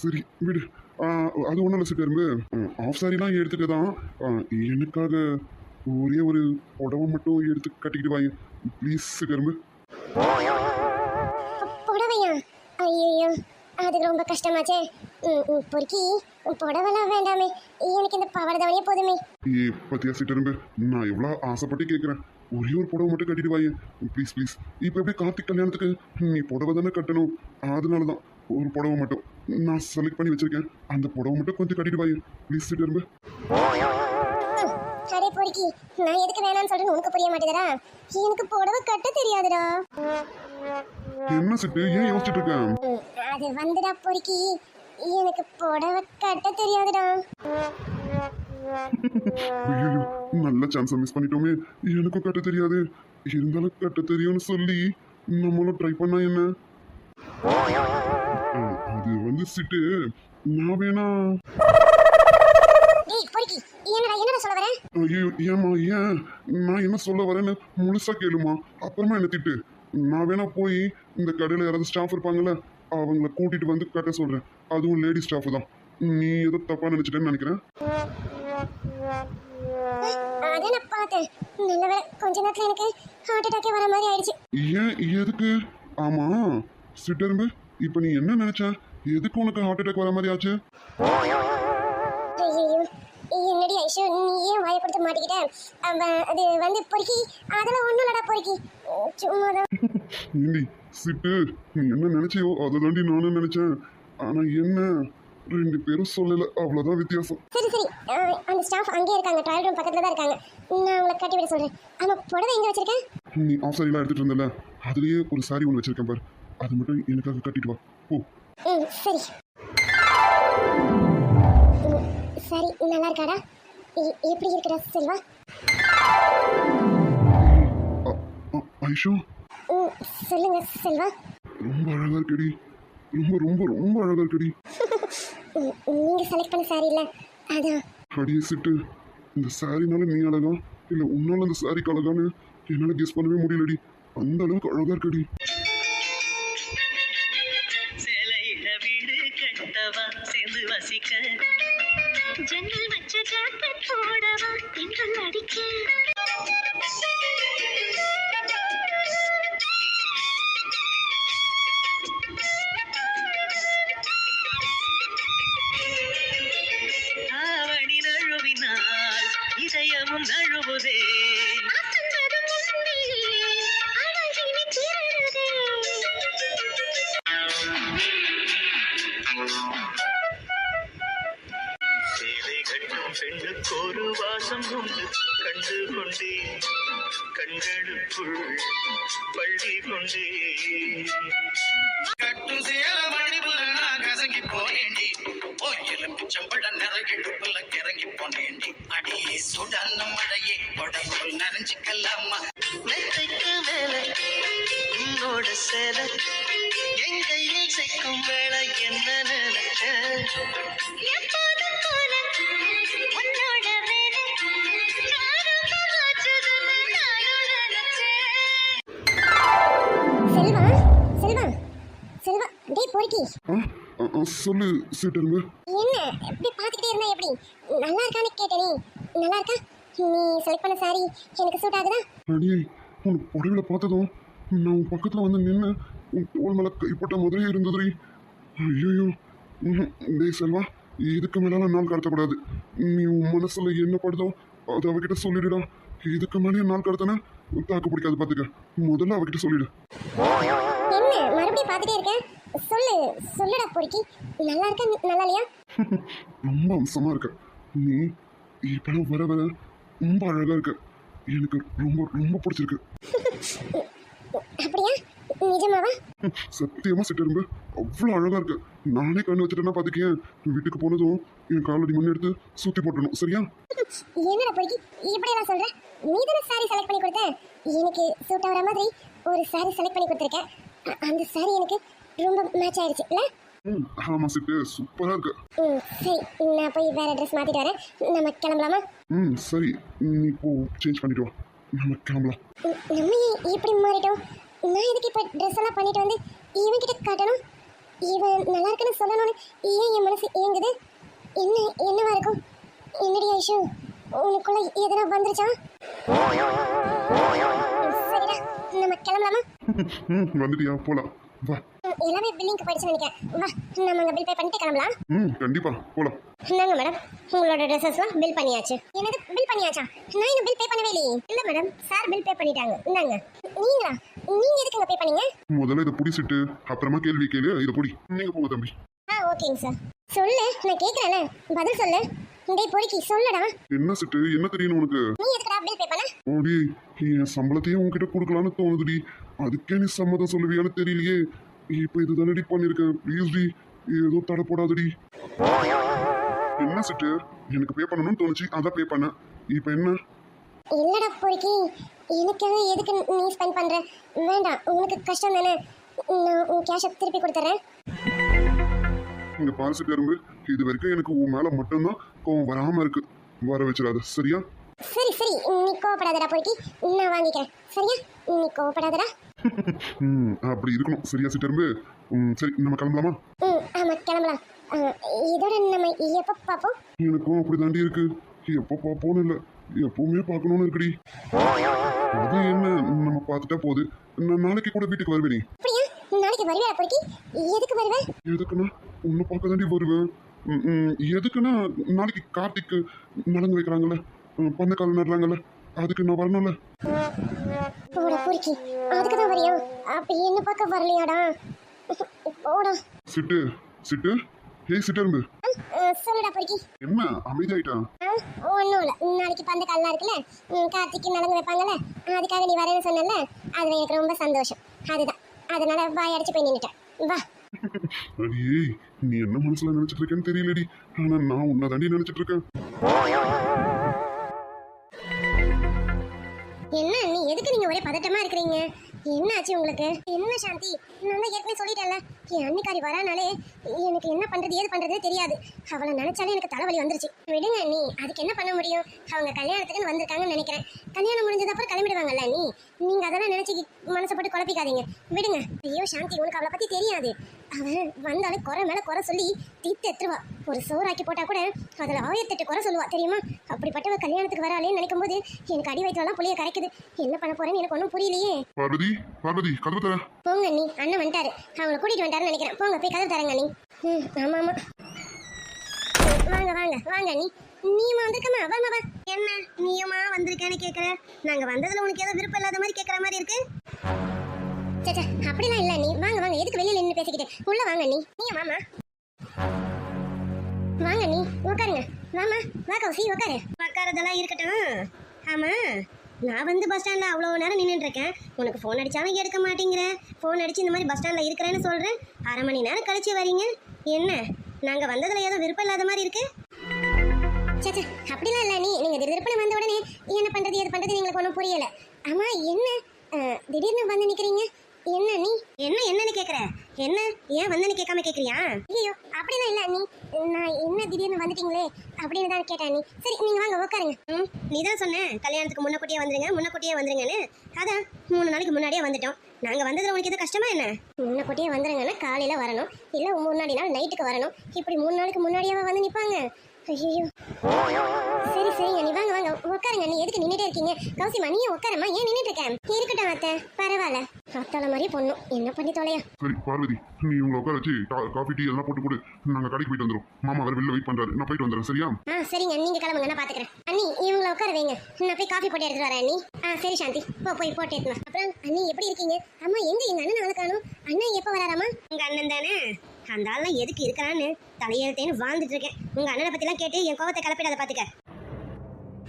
சரி விடு. அது ஒன்றும் இல்லை சிட்டரும்பு ஆஃப் சாரிலாம் எடுத்துட்டு தான் எனக்காக ஒரே ஒரு புடவை மட்டும் எடுத்து கட்டிக்கிட்டு வாங்க ப்ளீஸ் சிட்டரும்பு புடவையா? ஐயோ அது ரொம்ப கஷ்டமாச்சே. பொறுக்கி புடவைலாம் வேண்டாமே. எனக்கு இந்த பவட தவணையே போதுமே. ஏ பத்தியா சிட்டரும்பு நான் எவ்வளோ ஆசைப்பட்டு கேட்குறேன் ஒரே ஒரு புடவை மட்டும் கட்டிட்டு வாங்க ப்ளீஸ் ப்ளீஸ் இப்போ எப்படி கார்த்திக் கல்யாணத்துக்கு நீ புடவை தானே கட்டணும்? அதனால தான் ஒரு புடவை மட்டும். நான் செலக்ட் பண்ணி வச்சிருக்கேன். அந்த புடவை மட்டும் கொஞ்சம் கட்டிட்டு வாங்க ப்ளீஸ் ம், அடே பொறுக்கி. நான் எதுக்கு வேணாம்னு சொல்றேன்னு உனக்கு புரிய மாட்டேதா எனக்கு புடவை கட்ட தெரியாதுடா. என்ன சிட்டு? ஏன் யோசிச்சுட்டு இருக்கேன் ம், அது வந்துடா பொறுக்கி. எனக்கு புடவை கட்ட தெரியாதுடா. ஐயோ நல்ல சான்ஸை மிஸ் பண்ணிட்டோமே. எனக்கும் கட்ட தெரியாது. இருந்தாலும் கட்ட தெரியும்னு சொல்லி நம்மளும் ட்ரை பண்ணா என்ன? அது வந்து சிட்டு. நான் வேணா ஐயோ ஏமா ஏன்? நான் என்ன சொல்ல வரேன்னு முழுசா கேளுமா. அப்புறமா என்ன திட்டு? நான் வேணா போய் இந்த கடையில் யாராவது ஸ்டாஃப் இருப்பாங்கல்ல அவங்கள கூட்டிட்டு வந்து கட்ட சொல்றேன். அதுவும் லேடி ஸ்டாஃப் தான். நீ ஏதோ தப்பா நினைச்சிட்டேன்னு நினைக்கிறேன். கொஞ்ச நேரத்துல எனக்கு ஹார்ட் அட்டாக்கே வர மாதிரி ஆயிடுச்சு. ஏன் எதுக்கு? ஆமா. சிட்டரும்பு இப்போ நீ என்ன நினைச்ச? எதுக்கு உனக்கு ஹார்ட் அட்டாக் வர மாதிரி ஆச்சு? என்னடி ஐஷு நீ ஏன் அது வந்து பொறுக்கி அதெல்லாம் ஒன்றும் இல்லடா பொறுக்கி. ஏண்டி சிட்டு நீ என்ன நினைச்சியோ அதை தாண்டி நானும் நினைச்சேன். ஆனா என்ன? ரெண்டு பேரும் சொல்லல அவ்வளவுதான் வித்தியாசம். சரி சரி. அந்த ஸ்டாஃப் அங்கேயே இருக்காங்க ட்ராயல் ரூம் பக்கத்துல தான் இருக்காங்க. நான் உங்களை கட்டி விட சொல்றேன். ஆமா புடவை எங்க வச்சிருக்கேன் நீ ஆஃப் சாரிலாம் எடுத்துட்டு இருந்தல அதுலயே ஒரு சாரி ஒன்று வச்சிருக்கேன் பாரு. அது மட்டும் எனக்காக கட்டிட்டு வா. ஓ ம் சரி. சரி நல்லா இருக்காடா? எப்படி இருக்குடா செல்வா ஐஷோ? ம், சொல்லுங்க செல்வா ரொம்ப அழகா இருக்கடி. ரொம்ப ரொம்ப ரொம்ப அழகா இருக்கடி. நீங்க செலக்ட் பண்ண சாரி இல்ல. அதான். அடியே சிட்டு. இந்த சாரினால நீ அழகா இல்ல உன்னால அந்த சாரிக்கு அழகான்னு என்னால கெஸ் பண்ணவே முடியலடி. அந்த அளவுக்கு அழகா இருக்கடி. வீடு கட்டவா சேர்ந்து வசிக்க. ஜன்னல் வச்ச ஜாக்கெட் போடவா தென்றல் அடிக்க. ஆவணி நழுவினால் இதயமும் நழுவுதே. கண்களுக்குள் பள்ளி கொண்டே கட்டும் சேல மணிபுல நான் கசங்கி போனேண்டி. ஓ எலும்பிச்சம்பட நிறகிடுப்புல கிறங்கி போனேண்டி. அடியே சுடான மழையே உடம்புக்குள் நனைஞ்சுக்கலாமா? மெத்தைக்கு மேல உன்னோட சேலை. என் கையில் சிக்கும் வேலை என்ன நினைச்ச சொல்லு சிட்டரும்பு என்ன? இப்படி பார்த்துக்கிட்டே இருந்தா எப்படி? நல்லா இருக்கான்னு கேட்டேனே. நல்லா இருக்கா? நீ செலக்ட் பண்ண சாரி எனக்கு சூட் ஆகுதா? அடியே உனக்கு புடவையில பார்த்ததும் நான் உன் பக்கத்துல வந்து நின்று உன் தோல் மேல கைப்பட்ட மாதிரியே இருந்ததுரி ஐயோ டேய் செல்வா இதுக்கு மேலால நாள் கடத்தக்கூடாது. நீ உன் மனசுல என்ன படுதோ அது அவகிட்ட சொல்லிடுடா. இதுக்கு மேலே நாள் கடத்தினா தாக்கு பிடிக்காது பார்த்துக்க முதல்ல அவகிட்ட சொல்லிடு. என்ன? மறுபடியும் பார்த்துட்டே இருக்கேன் சொல்லு சொல்லுடா பொறுக்கி. நல்லா இருக்கா நல்லா இல்லையா? ரொம்ப அம்சமா இருக்க. நீ இப்பெல்லாம் வர வர ரொம்ப அழகா இருக்க. எனக்கு ரொம்ப ரொம்ப பிடிச்சிருக்கு. அப்படியா? நிஜமாவா? சத்தியமா சிட்டிரும்பு அவ்வளோ அழகா இருக்கு. நானே கண்ணு வச்சுட்டேன்னா பாத்துக்கேன் வீட்டுக்கு போனதும் என் காலடி மண் எடுத்து சுத்தி போட்டணும் சரியா? என்னடா பொறுக்கி? இப்படியெல்லாம் சொல்ற? நீ தானே சாரி செலக்ட் பண்ணி கொடுத்த? எனக்கு சூட் ஆகிற மாதிரி ஒரு சாரி செலக்ட் பண்ணி கொடுத்துருக்கேன் அந்த சாரி எனக்கு ரொம்ப மேட்ச் ஆயிடுச்சு இல்ல? ம் ஆமா சிட்டு சூப்பரா இருக்கு. ம் சரி. நான் போய் வேற ட்ரெஸ் மாத்திட்டு வரேன். நம்ம கிளம்பலாமா? ம் சரி. நீ இப்போ சேஞ்ச் பண்ணிட்டு வா. நம்ம கிளம்பலாம். நம்ம இப்படி மாறிட்டோம்? நான் எதுக்கு இப்போ ட்ரெஸ் எல்லாம் பண்ணிட்டு வந்து இவன்கிட்ட காட்டணும்? இவன் நல்லா இருக்குன்னு சொல்லணும்னு ஏன் என் மனசு ஏங்குது? என்ன என்னவா இருக்கும்? என்னடி ஐஷு உனக்குள்ள எதனா வந்துருச்சா? சரிடா நம்ம கிளம்பலாமா? வந்துட்டியா? போலாம். வா. எல்லாமே பில்லிங்க்கு போயிடுச்சுன்னு நினைக்கிறேன். வா நம்ம அங்கே பில் பே பண்ணிட்டு கிளம்பலாம். ம் கண்டிப்பா. போலாம். இந்தாங்க மேடம் உங்களோட ட்ரெஸ்ஸஸ்லாம் பில் பண்ணியாச்சு. என்னது பில் பண்ணியாச்சா? நான் இன்னும் பில் பே பண்ணவே இல்லையே. இல்லை மேடம் சார் பில் பே பண்ணிட்டாங்க. இந்தாங்க. நீங்களா? நீங்க எதுக்குங்க பே பண்ணீங்க? முதல்ல இதை புடிச்சிட்டு அப்புறமா கேள்வி கேளு இதை புடி. நீங்க போங்க தம்பி. ஆ ஓகேங்க சார் சொல்லு நான் கேட்குறேன்ல பதில் சொல்லு. டேய் பொறுக்கி சொல்லுடா. என்ன சிட்டு? என்ன தெரியணும் உனக்கு? நீ எதுக்குடா பில் பே பண்ண? ஓடி என் சம்பளத்தையும் உன்கிட்ட கொடுக்கலான்னு தோணுதுடி. அதுக்கே நீ சம்மதம் சொல்லுவியான்னு தெரியலையே. இப்போ இது தானடி பண்ணிருக்கேன். ப்ளீஸ் டி ஏதோ தடை போடாதடி. என்ன சிட்டு எனக்கு பே பண்ணணும்னு தோணுச்சு அதான் பே பண்ணேன். இப்போ என்ன? இல்லடா பொறுக்கி எனக்காக எதுக்கு நீ ஸ்பெண்ட் பண்ற? வேண்டாம் உனக்கு கஷ்டம் தானே. நான் உன் கேஷை திருப்பி கொடுத்துட்றேன் இங்க பாரு சிட்டு எறும்பு இது வரைக்கும் எனக்கு உன் மேல மட்டும்தான் கோவம் வராம இருக்கு. வர வச்சிடாத சரியா? சரி சரி நீ கோவப்படாதடா பொறுக்கி நான் வாங்கிக்கிறேன். சரியா? நீ கோவப்படாதடா. அப்படி இருக்கணும். சரியா சிட்டு எறும்பு ம் சரி நம்ம கிளம்பலாமா? ம் ஆமாம் கிளம்பலாம். இதோட நம்ம எப்போ பார்ப்போம்? எனக்கும் அப்படி தாண்டி இருக்கு. எப்போ பார்ப்போன்னு இல்லை. எப்பவுமே பார்க்கணும்னு இருக்குடி. அது என்ன? நம்ம பார்த்துட்டா போகுது நான் நாளைக்கு கூட வீட்டுக்கு வருவேனே. அப்படியா? நாளைக்கு வருவியா பொறுக்கி எதுக்கு வருவேன் எதுக்குன்னா உன்னை பார்க்க தாண்டி வருவேன் எதுக்குன்னா நாளைக்கு கார்த்திக்கு நடந்து வைக்கிறாங்கல்ல. ம், பந்தக்கால் நடுறாங்கல்ல. அதுக்கு நான் வரணும்ல. போடா பொறுக்கி அதுக்கு தான் வரியா? அப்படி என்ன பார்க்க வரலையாடா? போடா. சிட்டு சிட்டு. ஏய் சிட்டரும்பு சொல்லுடா பொறுக்கி. என்ன? அமைதியாயிட்டான் ஒன்றும் இல்லை. நாளைக்கு பந்த கால்லாம் இருக்குல்ல? கார்த்திக்கு நடந்து வைப்பாங்கல்ல? அதுக்காக நீ வரேன்னு சொன்னல அதில் எனக்கு ரொம்ப சந்தோஷம். அதுதான். அதனால வாய் அடிச்சு போய் நின்றுட்டேன் வா. அடியே நீ என்ன மனசுல நினைச்சிட்டு இருக்கேன்னு தெரியலடி. ஆனா நான் உன்னை தாண்டி நினைச்சிட்டு இருக்கேன். நீங்க இருக்கிறீங்க? என்ன ஆச்சு உங்களுக்கு? என்ன சாந்தி? நான் தான் ஏற்கனவே சொல்லிட்டேன்ல. என் அன்னிக்காரி வரானாலே எனக்கு என்ன பண்றது ஏது பண்றதே தெரியாது. அவளை நினைச்சாலே எனக்கு தலைவலி வந்துருச்சு. விடுங்க நீ அதுக்கு என்ன பண்ண முடியும்? அவங்க கல்யாணத்துக்குன்னு வந்திருக்காங்கன்னு நினைக்கிறேன். கல்யாணம் முடிஞ்சது அப்புறம் கிளம்பிடுவாங்கல்ல நீ நீங்க அதெல்லாம் நினைச்சு மனசை போட்டு குழப்பிக்காதீங்க. விடுங்க. ஐயோ சாந்தி உனக்கு அவளை பத்தி தெரியாது. அவன் வந்தாலும் குறை மேல குறை சொல்லி தீத்து எத்துருவா ஒரு சோறாக்கி போட்டா கூட அதுல ஆயிரத்தெட்டு குறை சொல்லுவா தெரியுமா? அப்படிப்பட்டவ கல்யாணத்துக்கு வராளேன்னு நினைக்கும் போது எனக்கு அடி வயிற்றுலாம் புளிய கரைக்குது. என்ன பண்ண போறேன்னு எனக்கு ஒன்றும் புரியலையே. பார்வதி பார்வதி கதவு தர. போங்க நீ அண்ணன் வந்துட்டாரு. அவங்கள கூட்டிட்டு வந்துட்டாருன்னு நினைக்கிறேன். போங்க போய் கதவு தரங்க நீ ம் ஆமா ஆமா. வாங்க வாங்க வாங்க நீ நீயுமா வந்திருக்கமா? வாமா வா என்ன நீயுமா வந்திருக்கேன்னு கேக்குற? நாங்க வந்ததுல உனக்கு ஏதோ விருப்பம் இல்லாத மாதிரி கேக்குற மாதிரி இருக்கு. சச்சா அப்படிலாம் இல்ல நீ வாங்க வாங்க எதுக்கு வெளியில நின்று பேசிக்கிட்டு? உள்ள வாங்க நீ. நீங்க மாமா வாங்க நீ உட்காருங்க மாமா வா கௌசி உட்காரு உட்காரதெல்லாம் இருக்கட்டும். ஆமா நான் வந்து பஸ் ஸ்டாண்டில் அவ்வளோ நேரம் நின்றுட்டு இருக்கேன் உனக்கு ஃபோன் அடிச்சாலும் எடுக்க மாட்டேங்கிற. ஃபோன் அடிச்சு இந்த மாதிரி பஸ் ஸ்டாண்டில் இருக்கிறேன்னு சொல்கிறேன் அரை மணி நேரம் கழிச்சு வரீங்க. என்ன நாங்கள் வந்ததில் ஏதோ விருப்பம் இல்லாத மாதிரி இருக்கு? சச்சா அப்படிலாம் இல்லை நீ. நீங்கள் திடீர்னு வந்த உடனே என்ன பண்ணுறது எது பண்ணுறது எங்களுக்கு ஒன்றும் புரியலை. ஆமாம் என்ன? திடீர்னு வந்து நிற்கிறீங்க என்ன நீ? என்ன என்னன்னு கேக்குற? என்ன? ஏன் வந்தனு கேட்காம கேட்குறியா ஐயோ அப்படிலாம் இல்லை நீ. நான் என்ன திடீர்னு வந்துட்டீங்களே அப்படின்னு தான் கேட்டேன் நீ. சரி நீங்கள் வாங்க உட்காருங்க ம் நீ தான் சொன்ன கல்யாணத்துக்கு முன்னக்கூட்டியே வந்துருங்க முன்னக்கூட்டியே வந்துருங்கன்னு. அதான் மூணு நாளைக்கு முன்னாடியே வந்துட்டோம். நாங்கள் வந்ததில் உனக்கு எதுவும் கஷ்டமா என்ன? முன்னக்கூட்டியே வந்துருங்கன்னா காலையில் வரணும். இல்லை முன்னாடி நாள் நைட்டுக்கு வரணும். இப்படி மூணு நாளுக்கு முன்னாடியாவே வந்து நிற்பாங்க ஐயோ சரி சரிங்க நீ வாங்க வாங்க. உட்காருங்க நீ எதுக்கு நின்றுட்டே இருக்கீங்க? கௌசிமா நீ உட்காரமா? ஏன் நின்றுட்டு இருக்கேன் இருக்கட்டும் அத்தை. பரவாயில்ல. அத்தால மாதிரியே பொண்ணும் என்ன பண்ணி தொலையா? சரி பார்வதி நீ உங்களை உட்கார வச்சு காஃபி டீ எல்லாம் போட்டு கொடு. நாங்க கடைக்கு போயிட்டு வந்துடும் மாமா வேற வெளில வெயிட் பண்றாரு. நான் போயிட்டு வந்துடுறேன் சரியா? ஆ சரிங்க நீங்க கிளம்புங்க நான் பாத்துக்கிறேன். அண்ணி இவங்கள உட்கார வைங்க. நான் போய் காஃபி போட்டு எடுத்துட்டு வரேன் அண்ணி. ஆ சரி சாந்தி. போ போய் போட்டு எடுத்து வா. அப்புறம் அண்ணி எப்படி இருக்கீங்க? அம்மா எங்க எங்க அண்ணன் ஆளு காணும் அண்ணன் எப்போ வராராமா உங்க அண்ணன் தானே? அந்த ஆள்லாம் எதுக்கு இருக்கிறான்னு தலையெழுத்தேன்னு வாழ்ந்துட்டு இருக்கேன். உங்க அண்ணனை பத்திலாம் கேட்டு என் கோவத்தை கலப்பிடாத பாத்துக்க.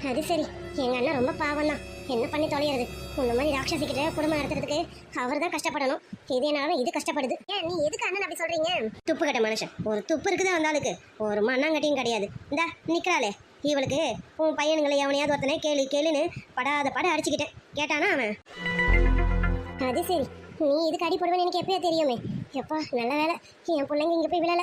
அது சரி. எங்க அண்ணன் ரொம்ப பாவம் தான். என்ன பண்ணி தொலையிறது? உன்ன மாதிரி ராட்சசி கிட்ட குடும்பம் நடத்துறதுக்கு அவர் தான் கஷ்டப்படணும். இது இது கஷ்டப்படுது. ஏன் நீ எதுக்கு அண்ணன் அப்படி சொல்றீங்க? துப்பு கட்ட மனுஷன். ஒரு துப்பு இருக்குது அந்த ஆளுக்கு? ஒரு மண்ணாங்கட்டியும் கிடையாது. இந்தா நிக்கிறாளே. இவளுக்கு உன் பையனுங்களை எவனையாவது ஒருத்தனே கேளு கேளுன்னு படாத பட அடிச்சுக்கிட்டேன். கேட்டானா அவன்? அது சரி. நீ இதுக்கு அடி போடுவேன்னு எனக்கு எப்பயோ தெரியுமே. எப்பா நல்ல வேலை. என் பிள்ளைங்க இங்கே போய் விழல.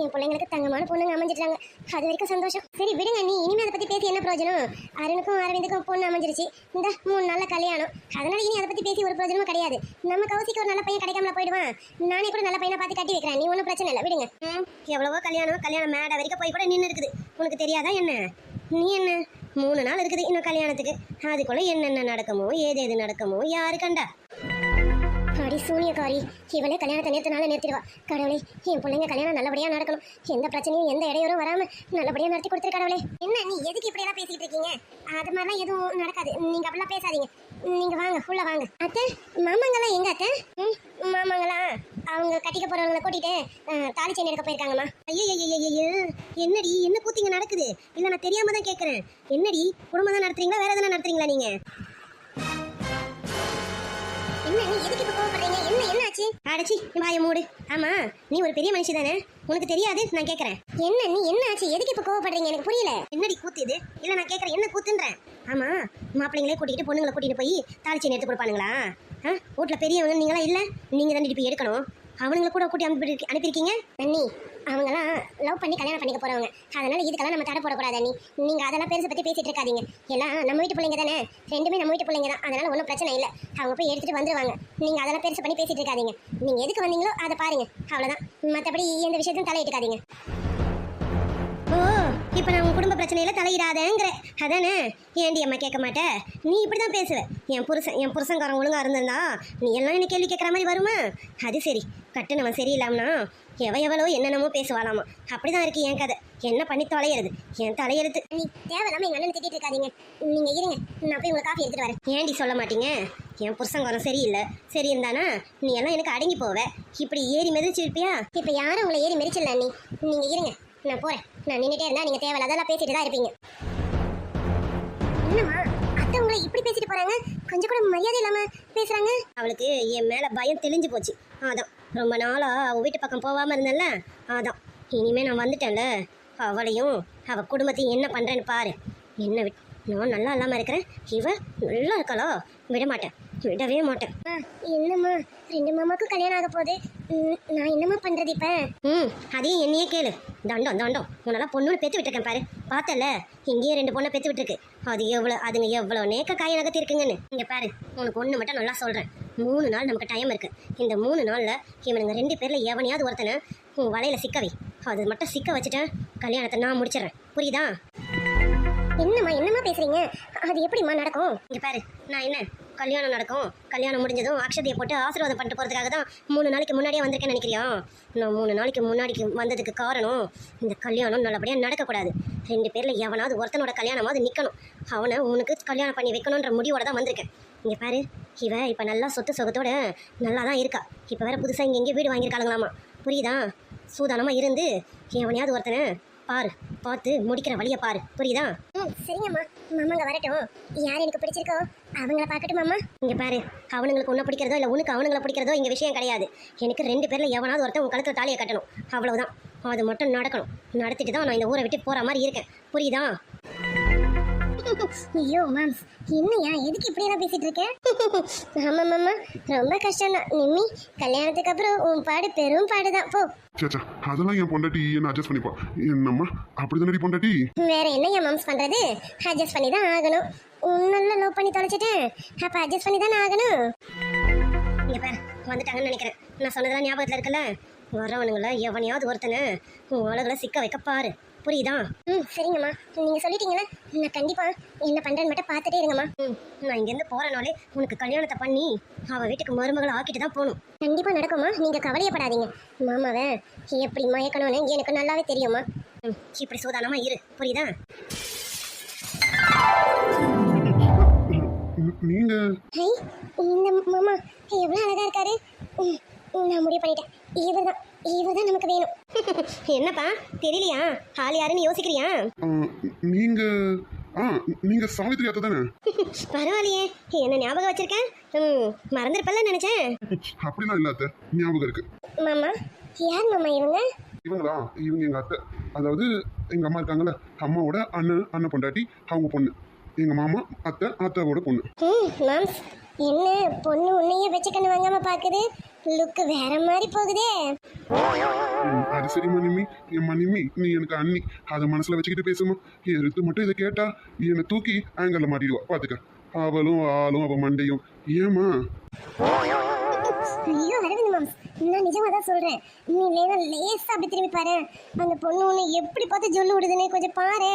என் பிள்ளைங்களுக்கு தங்கமான பொண்ணுங்க அமைஞ்சிட்டாங்க அது வரைக்கும் சந்தோஷம். சரி விடுங்க நீ இனிமே அதை பத்தி பேசி என்ன பிரயோஜனம்? அருணுக்கும் அரவிந்துக்கும் பொண்ணு அமைஞ்சிருச்சு. இந்த மூணு நாள்ல கல்யாணம். அதனால இனி அதை பற்றி பேசி ஒரு பிரயோஜனமும் கிடையாது. நம்ம கௌசிக்கு ஒரு நல்ல பையன் கிடைக்காமல போயிடுவான். நானே கூட நல்ல பையனை பார்த்து கட்டி வைக்கிறேன். நீ ஒன்றும் பிரச்சனை இல்லை. விடுங்க. எவ்வளவோ கல்யாணம். கல்யாணம் மேடை வரைக்கும் போய் கூட நின்று இருக்குது. உனக்கு தெரியாதா என்ன? நீ என்ன? மூணு நாள் இருக்குது இன்னும் கல்யாணத்துக்கு. அதுக்குள்ள என்னென்ன நடக்குமோ ஏது எது நடக்குமோ யாரு கண்டா? அடி சூனியக்காரி. இவளே கல்யாணத்தை நிறுத்தினால நிறுத்திடுவா. கடவுளே என் பிள்ளைங்க கல்யாணம் நல்லபடியாக நடக்கணும். எந்த பிரச்சனையும் எந்த இடையூறும் வராமல் நல்லபடியாக நடத்தி கொடுத்துரு கடவுளே. என்ன நீ எதுக்கு இப்படி எல்லாம் பேசிட்டு இருக்கீங்க? அது மாதிரிலாம் எதுவும் நடக்காது. நீங்க அப்படிலாம் பேசாதீங்க. நீங்கள் வாங்க உள்ளே வாங்க. அத்தை மாமாங்கெல்லாம் எங்க அத்தை? ம், மாமாங்களா? அவங்க கட்டிக்க போகிறவங்களை கூட்டிட்டு தாலி செயின் எடுக்க போயிருக்காங்கம்மா. ஐயோ என்னடி? என்ன கூத்திங்க நடக்குது? இல்லை நான் தெரியாம தான் கேட்குறேன் என்னடி? குடும்பம் தான் நடத்துறீங்களா? வேறு எதனா நடத்துறீங்களா நீங்க? எதுக்கு இப்ப கோவப்படுறீங்க? என்ன என்ன ஆச்சு அடச்சி வாய மூடு. ஆமா நீ ஒரு பெரிய மனுஷி தானே? உனக்கு தெரியாது நான் கேக்குறேன். என்ன நீ என்ன ஆச்சு? எதுக்கு இப்ப கோவப்படுறீங்க? எனக்கு புரியல. என்னடி கூத்து இது? இல்ல நான் கேக்குறேன். என்ன கூத்துன்றேன் ஆமா மாப்பிள்ளைங்களே கூட்டிட்டு பொண்ணுங்களை கூட்டிட்டு போய் தாலி செயின் எடுத்து கொடுப்பானுங்களா? ஆ வீட்ல பெரியவங்க நீங்களா இல்ல? நீங்க தான் போய் எடுக்கணும். அவனுங்களை கூட கூட்டி அனுப்பி அனுப்பியிருக்கீங்க? அண்ணி அவங்களாம் லவ் பண்ணி கல்யாணம் பண்ணிக்க போறவங்க. அதனால இதுக்கெல்லாம் நம்ம தடை போடக்கூடாது அண்ணி. நீங்க அதெல்லாம் பெருசை பத்தி பேசிட்டு இருக்காதீங்க. எல்லாம் நம்ம வீட்டு பிள்ளைங்க தானே? ரெண்டுமே நம்ம வீட்டு பிள்ளைங்க தான். அதனால ஒன்றும் பிரச்சனை இல்லை. அவங்க போய் எடுத்துட்டு வந்துருவாங்க. நீங்க அதெல்லாம் பெருசை பண்ணி பேசிட்டு இருக்காதீங்க. நீங்க எதுக்கு வந்தீங்களோ அதை பாருங்க. அவ்வளவுதான். மற்றபடி எந்த விஷயத்தையும் தலையிட்டுக்காதீங்க. இப்போ நான் உன் குடும்ப பிரச்சனையில தலையிடாதேங்கிற. அதானே? ஏண்டி அம்மா கேட்க மாட்டே? நீ இப்படி தான் பேசுவ. என் புருஷன் என் புருஷன்காரன் ஒழுங்கா இருந்திருந்தா நீ எல்லாம் என்ன கேள்வி கேட்குற மாதிரி வருமா? அது சரி. கட்டுனவன் சரியில்லாமனா? எவ எவளோ என்னென்னமோ பேசுவாளாமா. அப்படிதான் இருக்கு என் கதை. என்ன பண்ணி தொலையிறது? என் தலையெழுத்து. நீ தேவையில்லாம எங்க அண்ணன் திட்டிட்டு இருக்காதீங்க. நீங்க இருங்க. நான் போய் உங்களுக்கு காஃபி எடுத்துட்டு வரேன். ஏண்டி சொல்ல மாட்டீங்க? என் புருஷங்காரன் சரியில்லை. சரி இருந்தானா நீ எல்லாம் எனக்கு அடங்கி போவ. இப்படி ஏறி மிதிச்சு இருப்பியா இப்போ யாரும் உங்களை ஏறி மிதிச்சிடல நீ நீங்க இருங்க. நான் போறேன். நான் நின்றுட்டே இருந்தா நீங்க தேவையில்லாதெல்லாம் பேசிட்டு தான் இருப்பீங்க. என்னம்மா? அத்தை உங்களை இப்படி பேசிட்டு போறாங்க? கொஞ்சம் கூட மரியாதை இல்லாம பேசுறாங்க? அவளுக்கு என் மேல பயம் தெளிஞ்சு போச்சு. அதான். ரொம்ப நாளா அவ வீட்டு பக்கம் போகாம இருந்தேன்ல? அதான். இனிமே நான் வந்துட்டேன்ல. அவளையும் அவ குடும்பத்தையும் என்ன பண்றேன்னு பாரு. என்ன விட் நான் நல்லா இல்லாம இருக்கிறேன். இவ நல்லா இருக்காளோ? விட மாட்டேன் விடவே மாட்டேன். என்னம்மா? ரெண்டு மாமாக்கும் கல்யாணம் ஆக போகுது. நான் என்னம்மா பண்றது இப்ப? ம் அதையும் என்னையே கேளு. தண்டம் தண்டம். உன்னெல்லாம் பொண்ணுன்னு பெத்து விட்டுருக்கேன் பாரு. பார்த்தல? இங்கேயே ரெண்டு பொண்ணை பெத்து விட்டுருக்கு. அது எவ்வளோ அதுங்க எவ்வளோ நேக்க காய நகர்த்தி இருக்குங்கன்னு இங்கே பாரு உனக்கு ஒன்று மட்டும் நல்லா சொல்கிறேன் மூணு நாள் நமக்கு டைம் இருக்கு. இந்த மூணு நாளில் இவனுங்க ரெண்டு பேரில் எவனையாவது ஒருத்தனை உன் வலையில் சிக்கவை அது மட்டும் சிக்க வச்சுட்டேன். கல்யாணத்தை நான் முடிச்சிடுறேன். புரியுதா? என்னம்மா என்னம்மா பேசுறீங்க? அது எப்படிம்மா நடக்கும்? இங்க பாரு நான் என்ன? கல்யாணம் நடக்கும். கல்யாணம் முடிஞ்சதும் அக்ஷதையை போட்டு ஆசீர்வாதம் பண்ணிட்டு போகிறதுக்காக தான் மூணு நாளைக்கு முன்னாடியே வந்திருக்கேன்னு நினைக்கிறியா? நான் மூணு நாளைக்கு முன்னாடிக்கு வந்ததுக்கு காரணம் இந்த கல்யாணம் நல்லபடியாக நடக்கக்கூடாது. ரெண்டு பேரில் எவனாவது ஒருத்தனோட கல்யாணமாவது நிற்கணும் அவனை உனக்கு கல்யாணம் பண்ணி வைக்கணுன்ற முடிவோட தான் வந்திருக்கேன். இங்கே பாரு இவ இப்போ நல்லா சொத்து சுகத்தோட நல்லா தான் இருக்கா. இப்போ வேறு புதுசாக இங்கே எங்கேயோ வீடு வாங்கியிருக்காங்களாமா புரியுதா? சூதானமாக இருந்து எவனையாவது ஒருத்தனை பாரு பார்த்து முடிக்கிற வழியை பாரு. புரியுதா? ம் சரிங்கம்மா. மாமாங்க வரட்டும். யார் எனக்கு பிடிச்சிருக்கோ அவங்கள பார்க்கட்டும் மாமா. இங்க பாரு அவனுங்களுக்கு உன்னை பிடிக்கிறதோ இல்லை உனக்கு அவனுங்களை பிடிக்கிறதோ இங்க விஷயம் கிடையாது. எனக்கு ரெண்டு பேர்ல எவனாவது ஒருத்தன் உன் கழுத்துல தாலியை கட்டணும். அவ்வளவுதான். அது மட்டும் நடக்கணும். நடத்திட்டு தான் நான் இந்த ஊரை விட்டு போற மாதிரி இருக்கேன். புரியுதா? ஐயோ மேம் என்னையா? எதுக்கு இப்படி எல்லாம் பேசிட்டு இருக்க? ஆமா மாமா. ரொம்ப கஷ்டம் தான் நிம்மி கல்யாணத்துக்கு அப்புறம் உன் பாடு பெரும் பாடுதான். போ. சேச்சா அதெல்லாம் என் பொண்டாட்டி என்ன அட்ஜஸ்ட் பண்ணிப்பா. என்னம்மா? அப்படி தானடி பொண்டாட்டி? வேற என்னையா மாம்ஸ் பண்றது? அட்ஜஸ்ட் பண்ணி தான் ஆகணும். உன்னல்ல லவ் பண்ணி தொலைச்சிட்டேன். அப்ப அட்ஜஸ்ட் பண்ணி தானே ஆகணும்? இங்க பாரு வந்துட்டாங்கன்னு நினைக்கிறேன். நான் சொன்னதெல்லாம் ஞாபகத்துல இருக்குல்ல? வரவனுங்கள எவனையாவது ஒருத்தனை உன் அழகுல சிக்க வைக்க பாரு. புரியுதா? ம் சரிங்கம்மா. நீங்க சொல்லிட்டீங்களா நான் கண்டிப்பா என்ன பண்றேன்னு மட்டும் பார்த்துட்டே இருங்கம்மா. ம் நான் இங்கேருந்து போறனாலே உனக்கு கல்யாணத்தை பண்ணி அவ வீட்டுக்கு மருமகளை ஆக்கிட்டு தான் போகணும். கண்டிப்பா நடக்குமா நீங்க கவலையப்படாதீங்க. மாமாவை எப்படி மயக்கணும்னு எனக்கு நல்லாவே தெரியுமா ம் இப்படி சூதானமா இரு. புரியுதா? நீங்க? இந்த மாமா எவ்வளோ அழகா இருக்காரு. நான் முடிவு பண்ணிட்டேன். இவர் தான் இவர் தான் நமக்கு வேணும். என்னப்பா? தெரியலையா? ஆள் யாருன்னு யோசிக்கிறியா? நீங்க ஆ நீங்க சாவித்திரி அத்தை தானே? பரவாயில்லையே. என்ன ஞாபகம் வச்சிருக்கேன் ம் மறந்துருப்பல்ல நினைச்சேன். அப்படிலாம் இல்ல அத்தை. ஞாபகம் இருக்கு. மாமா யார் மாமா இவங்க? இவங்களா? இவங்க எங்க அத்தை. அதாவது எங்க அம்மா இருக்காங்கல்ல அம்மாவோட அண்ணன் அண்ணன் பொண்டாட்டி அவங்க பொண்ணு. எங்க மாமா அத்தை அத்தாவோட பொண்ணு. ம் மாம்ஸ். என்ன பொண்ணு உன்னையே வச்சுக்கணும் வாங்காம பாக்குது? லுக்கு வேற மாதிரி போகுதே. அது சரி மணிமி என் மணிமி நீ எனக்கு அண்ணி. அதை மனசுல வச்சுக்கிட்டு பேசுமா. எடுத்து மட்டும் இதை கேட்டா என்னை தூக்கி ஆங்கல்ல மாட்டிடுவா. பாத்துக்க. அவளும் ஆளும் அவ மண்டையும். ஏமா ஐயோ அரவிந்த் மாம்ஸ். நான் நிஜமா தான் சொல்றேன். நீ லேசா லேசா அப்படி திரும்பி பாரு. அந்த பொண்ணு உன்னை எப்படி பார்த்து சொல்லு விடுதுன்னு கொஞ்சம் பாரு.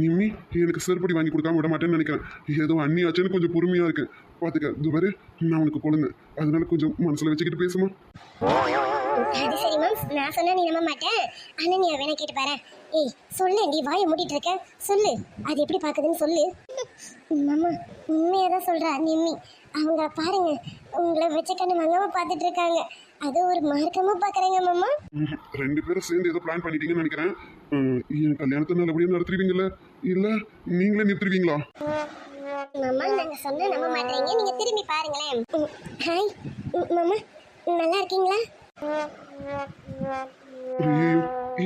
நிம்மி எனக்கு செருப்படி வாங்கி கொடுக்காம விட மாட்டேன்னு நினைக்கிறேன். ஏதோ அண்ணி ஆச்சுன்னு கொஞ்சம் பொறுமையா இருக்கு. பாத்துக்க இது பாரு நான் உனக்கு குழந்தை அதனால கொஞ்சம் மனசுல வச்சுக்கிட்டு பேசுமா? அது சரி மாம்ஸ். நான் சொன்னா நீ நம்ப மாட்டேன். ஆனா நீ வேணா கேட்டு பாரு. ஏய் சொல்லு நீ வாயை மூடிட்டு இருக்க. சொல்லு. அது எப்படி பாக்குதுன்னு சொல்லு. மாமா உண்மையா தான் சொல்றா நிம்மி. அவங்க பாருங்க உங்களை வச்ச கண்ணு மங்கமா பார்த்துட்டு இருக்காங்க. அது ஒரு மார்க்கமா பாக்குறாங்க மாமா. ரெண்டு பேரும் சேர்ந்து ஏதோ பிளான் பண்ணிட்டீங்கன்னு நினைக்கிறேன். என் கல்யாணத்தை நல்லபடியா நடத்துவீங்கல்ல இல்ல நீங்களே நிறுத்துருவீங்களா மாமா நாங்க சொன்னா நம்ப மாட்டீங்க. நீங்க திரும்பி பாருங்களேன். ஹாய் மாமா நல்லா இருக்கீங்களா?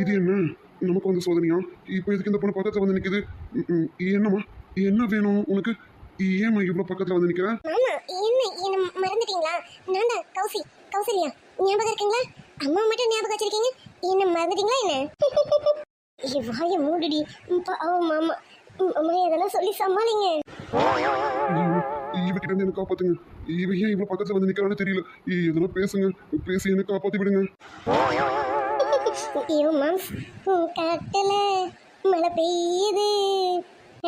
இது என்ன? நமக்கு வந்த சோதனையா? இப்போ எதுக்கு இந்த பொண்ணு பக்கத்துல வந்து நிக்குது? என்னம்மா? என்ன வேணும் உனக்கு? ஏம்மா இவ்வளவு பக்கத்துல வந்து நிக்கிற? மாமா என்ன என்ன மறந்துட்டீங்களா? நான் தான் கௌசி கௌசல்யா ஞாபகம் இருக்குங்களா? அம்மா மட்டும் ஞாபகம் வச்சிருக்கீங்க? என்ன மறந்துட்டீங்களா என்ன? ஏ வாய மூடுடி. பாவம் மாமா. அம்மா எதெல்லாம் சொல்லி சமாளிங்க. இவகிட்ட இருந்து எனக்கு காப்பாத்துங்க. இவ ஏன் இவ்வளவு பக்கத்துல வந்து நிக்கிறான்னு தெரியல. எதனா பேசுங்க. பேசி எனக்கு காப்பாத்தி விடுங்க. ஐயோ மாம்ஸ் காட்டுல. மழை பெய்யுது.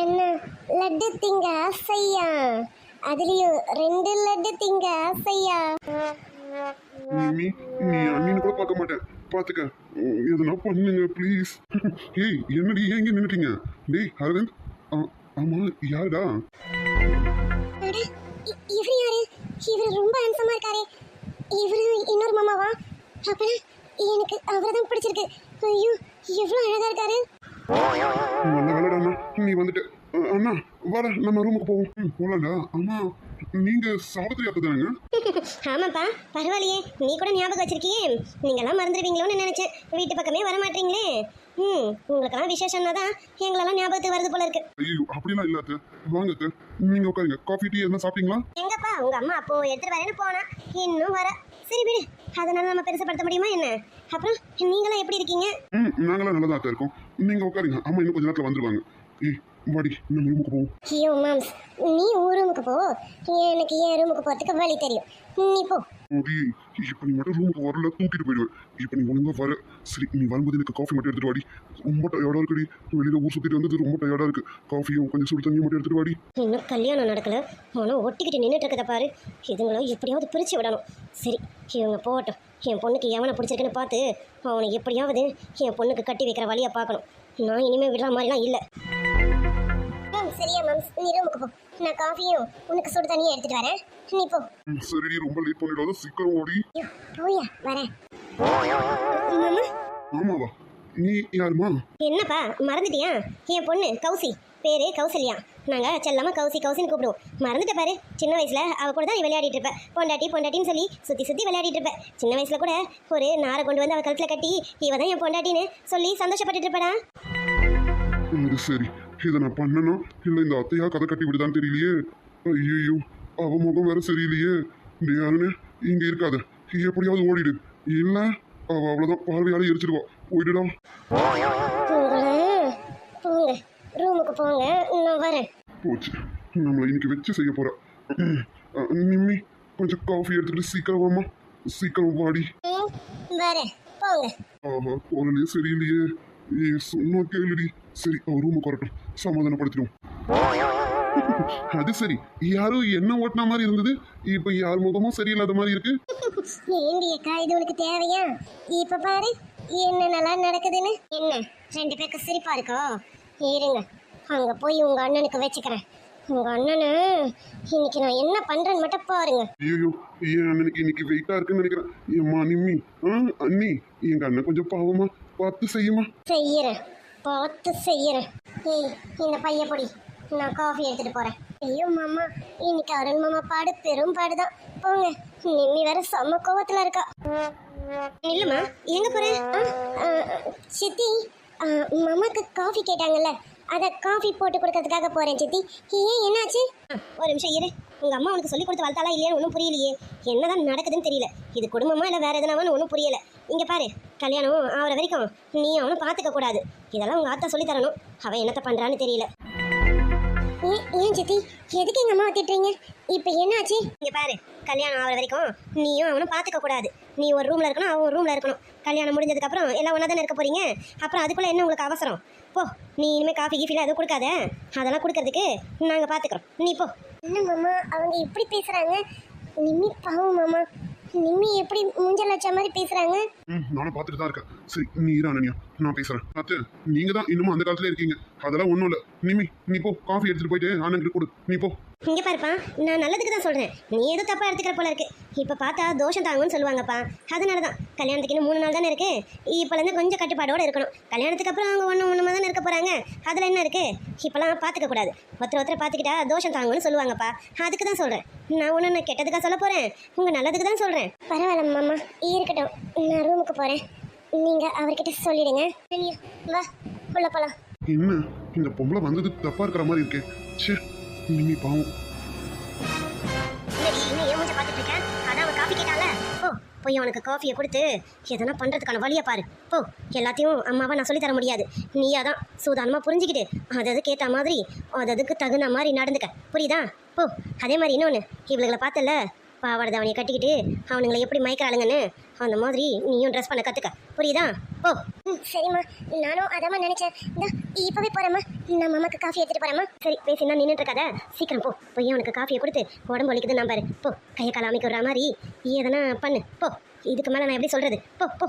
என்ன? லட்டு திங்க ஆசையா? அதுலயும் ரெண்டு லட்டு திங்க ஆசையா? நிம்மி நீ அண்ணின்னு கூட பார்க்க மாட்டேன். பாத்துக்க எதனா பண்ணுங்க ப்ளீஸ் ஏய் என்னடி ஏன் இங்க நின்னுட்டீங்க? டேய் அரவிந்த். ஆமா யாருடா? இவரு யாரு? இவரு ரொம்ப ஹேண்ட்ஸமா இருக்காரே. இவரு இன்னொரு மாமாவா? அப்பனா எனக்கு அவர்தான் பிடிச்சிருக்கு. ஐயோ எவ்வளவு அழகா இருக்காரு. நல்ல வேலைடா அண்ணா. நீ வந்துட்ட. அண்ணா நம்ம ரூமுக்கு போவோம். ம், போலாம்டா. நீங்க சாவித்திரி அத்தை தானேங்க ஆமாப்பா பரவாயில்லையே. நீ கூட ஞாபகம் வச்சிருக்கியே. நீங்கெல்லாம் மறந்துடுவீங்களோன்னு நினைச்சேன். வீட்டு பக்கமே வர மாட்டீங்களே ம் உங்களுக்கெல்லாம் விசேஷம்னா தான் எங்களெல்லாம் ஞாபகத்துக்கு வருது போல இருக்கு. ஐயோ அப்படிலாம் இல்ல அத்தை. வாங்க அத்தை. நீங்க உட்காருங்க. காஃபி டீ எதுனா சாப்பிட்டீங்களா? எங்கப்பா? உங்க அம்மா அப்போ எடுத்துட்டு வரேன்னு போனா இன்னும் வர. சரி விடு. அதனால நம்ம பெருசுப்படுத்த முடியுமா என்ன? அப்புறம் நீங்களாம் எப்படி இருக்கீங்க? ம் நாங்களாம் நல்லா தான் இருக்கோம். நீங்க உட்காருங்க. அம்மா இன்னும் கொஞ்ச நேரத்துல வந்துருவாங்க. ஏய் வாடி நம்ம ரூமுக்கு போவோம் ஐயோ மாம்ஸ். நீ உன் ரூமுக்கு போ. எனக்கு என் ரூமுக்கு போறதுக்கு வழி தெரியும். நீ போ. ஓடி. இப்போ நீ மட்டும் ரூமுக்கு வரல தூக்கிட்டு போயிடுவேன் இப்போ நீ ஒழுங்கா வர. சரி நீ வரும்போது எனக்கு காஃபி மட்டும் எடுத்துட்டு வாடி. ரொம்ப டயர்டா இருக்குடி. வெளியில ஊர் சுத்திட்டு வந்தது ரொம்ப டயர்டா இருக்கு. காஃபியும் கொஞ்சம் சுடு தண்ணியும் மட்டும் எடுத்துட்டு வாடி. இன்னும் கல்யாணம் நடக்கல. ஆனால் ஒட்டிக்கிட்டு நின்றுட்டு இருக்கத பாரு. இதுங்களோ எப்படியாவது பிரித்து விடணும். சரி இவங்க போகட்டும். என் பொண்ணுக்கு எவனை பிடிச்சிருக்குன்னு பார்த்து அவனை எப்படியாவது என் பொண்ணுக்கு கட்டி வைக்கிற வழியை பார்க்கணும். நான் இனிமேல் விடுற மாதிரிலாம் இல்லை. சரியா மேம் நீ ரூமுக்கு போ. நான் காஃபியும் உனக்கு சுடு தண்ணியும் எடுத்துட்டு வரேன். நீ போ. சரிடி ரொம்ப லேட் பண்ணிடாத சீக்கிரம் ஓடி. போயா வரேன். ஆமாவா? நீ யாருமா என்னப்பா மறந்துட்டியா? என் பொண்ணு கௌசி. பேரு கௌசல்யா. நாங்கள் செல்லாமல் கௌசி கௌசின்னு கூப்பிடுவோம். மறந்துட்ட பாரு சின்ன வயசில் அவள் கூட தான் விளையாடிட்டு இருப்பேன் பொண்டாட்டி பொண்டாட்டின்னு சொல்லி சுற்றி சுற்றி விளையாடிட்டு இருப்பேன் சின்ன வயசில் கூட ஒரு நாரை கொண்டு வந்து அவள் கழுத்தில் கட்டி இவ தான் என் பொண்டாட்டின்னு சொல்லி சந்தோஷப்பட்டுட்டு இருப்படா. சரி இதை நான் பண்ணணும் இல்லை இந்த அத்தையா கதை கட்டி விடுதான்னு தெரியலையே. ஐயோ அவ முகம் வேற சரியில்லையே. நீ யாருன்னு இங்கே இருக்காத. எப்படியாவது ஓடிடு. இல்லை அவள் அவ்வளவுதான் பார்வையால எரிச்சிருவா. போயிடுடா. ரூமுக்கு போங்க. நான் வரேன். போச்சு. நம்மளை இன்னைக்கு வச்சு செய்ய போறா. நிம்மி கொஞ்சம் காஃபி எடுத்துக்கிட்டு சீக்கிரம் வாமா சீக்கிரம் வாடி. வரேன். போங்க. ஆஹா குரலே சரியில்லையே. ஏ சொன்னா கேளுடி. சரி அவ ரூமுக்கு வரட்டும் சமாதானப்படுத்திடும் அது சரி. யாரும் என்ன ஓட்டின மாதிரி இருந்தது? இப்ப யார் முகமும் சரியில்லாத மாதிரி இருக்கு? ஏண்டியக்கா இது உனக்கு தேவையா? இப்ப பாரு என்ன நல்லா நடக்குதுன்னு. என்ன ரெண்டு பேருக்கு சிரிப்பா இருக்கோ? இருங்க. அங்க போய் உங்க அண்ணனுக்கு வச்சுக்கிறேன். உங்க அண்ணனு இன்னைக்கு நான் என்ன பண்றேன்னு மட்டும் பாருங்க. ஐயோ என் அண்ணனுக்கு இன்னைக்கு வெயிட்டா இருக்குன்னு நினைக்கிறேன். ஏம்மா நிம்மி ஆ அண்ணி எங்க அண்ணன் கொஞ்சம் பாவமா பார்த்து செய்யுமா? செய்யறேன். பார்த்து செய்யறேன். ஏய் இந்த பைய பொடி நான் காஃபி எடுத்துட்டு போறேன். ஐயோ மாமா இன்னைக்கு அருண் மாமா பாடு பெரும் பாடுதான். போங்க நிம்மி வேற செம்ம கோவத்துல இருக்கா. இல்லம்மா எங்க போற? சித்தி உங்கள் மாமாக்கு காஃபி கேட்டாங்கல்ல அதை காஃபி போட்டு கொடுக்கறதுக்காக போறேன் சித்தி. ஏன் என்னாச்சு? ஒரு நிமிஷம் இரு. உங்க அம்மா உனக்கு சொல்லி கொடுத்து வளர்த்தாலா இல்லையான்னு ஒன்றும் புரியலையே. என்னதான் நடக்குதுன்னு தெரியல. இது குடும்பமா இல்லை வேற எதனாவான்னு ஒன்றும் புரியல. இங்கே பாரு கல்யாணம் ஆகிற வரைக்கும் நீ அவனை பார்த்துக்க கூடாது. இதெல்லாம் உங்க ஆத்தா சொல்லி தரணும். அவன் என்னத்த பண்றான்னு தெரியல. ஏன் சித்தி எதுக்கு எங்க அம்மா திட்டுறீங்க இப்போ என்னாச்சு? இங்க பாரு கல்யாணம் ஆகிற வரைக்கும் நீயும் அவனும் பார்த்துக்க கூடாது. நீ ஒரு ரூம்ல இருக்கணும் அவன் ஒரு ரூம்ல இருக்கணும். கல்யாணம் முடிஞ்சதுக்கு அப்புறம் எல்லாம் ஒன்றா தானே இருக்க போறீங்க? அப்புறம் அதுக்குள்ள என்ன உங்களுக்கு அவசரம்? போ நீ இனிமே காஃபி கீஃபில எதுவும் கொடுக்காத. அதெல்லாம் கொடுக்கறதுக்கு நாங்க பாத்துக்கிறோம். நீ போ. என்ன மாமா அவங்க இப்படி பேசுறாங்க? நிம்மி பாவம் மாமா. எப்படி மூஞ்சல் வச்ச மாதிரி பேசுறாங்க? ம் நானும் பார்த்துட்டு தான் இருக்கேன். சரி நீ இரு அனன்யா நான் பேசுறேன். பார்த்து நீங்க தான் இன்னமும் அந்த காலத்துல இருக்கீங்க. அதெல்லாம் ஒன்றும் இல்லை. நிமி நீ போ காஃபி எடுத்துட்டு போயிட்டு ஆனந்த் கொடு நீ போ. இங்க பாருப்பா நான் நல்லதுக்கு தான் சொல்றேன். நீ ஏதோ தப்பா எடுத்துக்கிற போல இருக்கு. இப்ப பார்த்தா தோஷம் தாங்கும்னு சொல்லுவாங்கப்பா. அதனால தான் கல்யாணத்துக்கு இன்னும் மூணு நாள் தானே இருக்கு. இப்பல இருந்து கொஞ்சம் கட்டுப்பாடோட இருக்கணும். கல்யாணத்துக்கு அப்புறம் அவங்க ஒன்று ஒன்றுமா தானே இருக்க போறாங்க. அதுல என்ன இருக்கு? இப்பெல்லாம் பார்த்துக்க கூடாது. ஒருத்தர் ஒருத்தர் பார்த்துக்கிட்டா தோஷம் தாங்கும்னு சொல்லுவாங்கப்பா. அதுக்கு தான் சொல்றேன். நான் ஒன்று கெட்டதுக்காக சொல்ல போறேன்? உங்க நல்லதுக்கு தான் சொல்றேன். பரவாயில்ல மாமா. இருக்கட்டும். நான் ரூமுக்கு போறேன். நீங்க அவர்கிட்ட சொல்லிடுங்க? வா. உள்ள போலாம். என்ன? இந்த பொம்பளை வந்தது தப்பா இருக்கிற மாதிரி இருக்கே. ச்சே. நிமி பாவம். ஓ போய் அவனுக்கு காஃபியை கொடுத்து எதனா பண்ணுறதுக்கான வழியை பாரு. போ எல்லாத்தையும் அம்மாவை நான் சொல்லித் தர முடியாது. நீயா தான் சூதானமாக புரிஞ்சுக்கிட்டு அது அதுக்கு மாதிரி அது அதுக்கு தகுந்த மாதிரி நடந்துக்க. புரியுதா? போ அதே மாதிரி இன்னொன்று இவளுகளை பார்த்தல பாவாடை அவனையை கட்டிக்கிட்டு அவனுங்களை எப்படி மயக்கிறாளுங்கன்னு. அந்த மாதிரி நீயும் ட்ரெஸ் பண்ண கற்றுக்க புரியுதா? ஓ ம் சரிம்மா. நானும் அதாம்மா நினைச்சேன். இந்த இப்போவே போகிறேம்மா நான் மாமாக்கு காஃபி எடுத்துகிட்டு போகிறேம்மா சரி பேசினா நின்றுட்டு இருக்காத. சீக்கிரம் போ. போய் அவனுக்கு காஃபியை கொடுத்து உடம்பு ஒழிக்குது நான் பாரு. போ. கையை கால அமைக்க விடுற மாதிரி எதனா பண்ணு. போ. இதுக்கு மேலே நான் எப்படி சொல்கிறது போ போ.